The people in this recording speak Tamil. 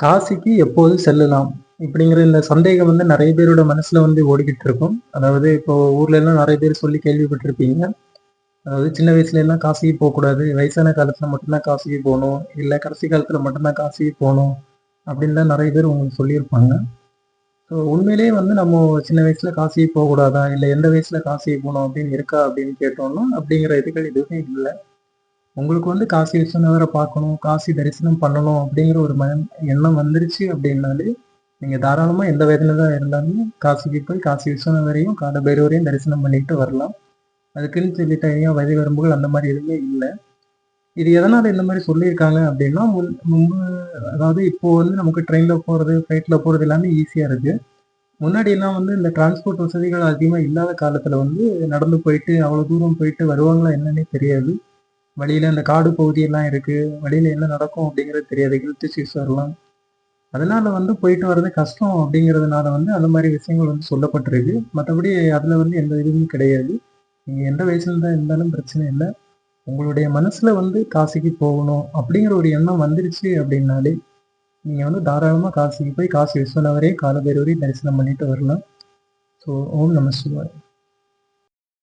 காசிக்கு எப்போது செல்லலாம்? இப்படிங்கிற இந்த சந்தேகம் வந்து நிறைய பேரோட மனசுல வந்து ஓடிக்கிட்டு இருக்கும். அதாவது இப்போ ஊர்ல எல்லாம் நிறைய பேர் சொல்லி கேள்விப்பட்டிருப்பீங்க. அதாவது சின்ன வயசுல எல்லாம் காசிக்கு போகக்கூடாது வயசான காலத்துல மட்டும்தான் காசிக்கு போகணும் இல்ல கடைசி காலத்துல மட்டும்தான் காசிக்கு காசிக்கு அப்படின்னு அப்படின்லாம் நிறைய பேர் உங்களுக்கு சொல்லியிருப்பாங்க. ஸோ உண்மையிலேயே வந்து நம்ம சின்ன வயசுல காசிக்கு போகக்கூடாதா? இல்லை எந்த வயசுல காசிக்கு போகணும் அப்படின்னு இருக்கா? அப்படின்னு கேட்டோம்னா, அப்படிங்கிற இதுகள் எதுவுமே இல்லை உங்களுக்கு வந்து காசி விஸ்வநாதரை பார்க்கணும், காசி தரிசனம் பண்ணணும் அப்படிங்கிற ஒரு மன எண்ணம் வந்துருச்சு அப்படின்னாலே, நீங்கள் தாராளமாக எந்த வயதில் தான் இருந்தாலும் காசிக்கு போய் காசி விஸ்வநாதரையும், காலபைரவரையும் தரிசனம் பண்ணிட்டு வரலாம். அதுக்குன்னு சொல்லிட்டு ஐயா வயது வரம்புகள் அந்த மாதிரி எதுவுமே இல்லை இது எதனால் இந்த மாதிரி சொல்லியிருக்காங்க அப்படின்னா, முன் முன்பு அதாவது இப்போது வந்து நமக்கு ட்ரெயினில் போகிறது ஃப்ளைட்டில் போகிறது எல்லாமே ஈஸியாக இருக்குது முன்னாடியெல்லாம் வந்து இந்த டிரான்ஸ்போர்ட் வசதிகள் அதிகமாக இல்லாத காலத்தில் வந்து நடந்து போயிட்டு, அவ்வளோ தூரம் போயிட்டு வருவாங்களா என்னன்னே தெரியாது. வழியில் இந்த காடு பகுதியெல்லாம் இருக்குது வழியில் என்ன நடக்கும் அப்படிங்கிறது தெரியாது. ஹெல்த் இஷ்யூஸ் வரலாம். அதனால் வந்து போயிட்டு வர்றது கஷ்டம் அப்படிங்கிறதுனால வந்து அந்த மாதிரி விஷயங்கள் வந்து சொல்லப்பட்டிருக்கு. மற்றபடி அதில் வந்து எந்த இதுவும் கிடையாது. நீங்கள் எந்த வயசுல தான் இருந்தாலும் பிரச்சனை இல்லை உங்களுடைய மனசில் வந்து காசிக்கு போகணும் அப்படிங்கிற ஒரு எண்ணம் வந்துருச்சு அப்படின்னாலே, நீங்கள் வந்து தாராளமாக காசிக்கு போய் காசி விஸ்வநாதரையும், காலபேரூரையும் தரிசனம் பண்ணிட்டு வரலாம். ஸோ ஓம் நம சிவாய்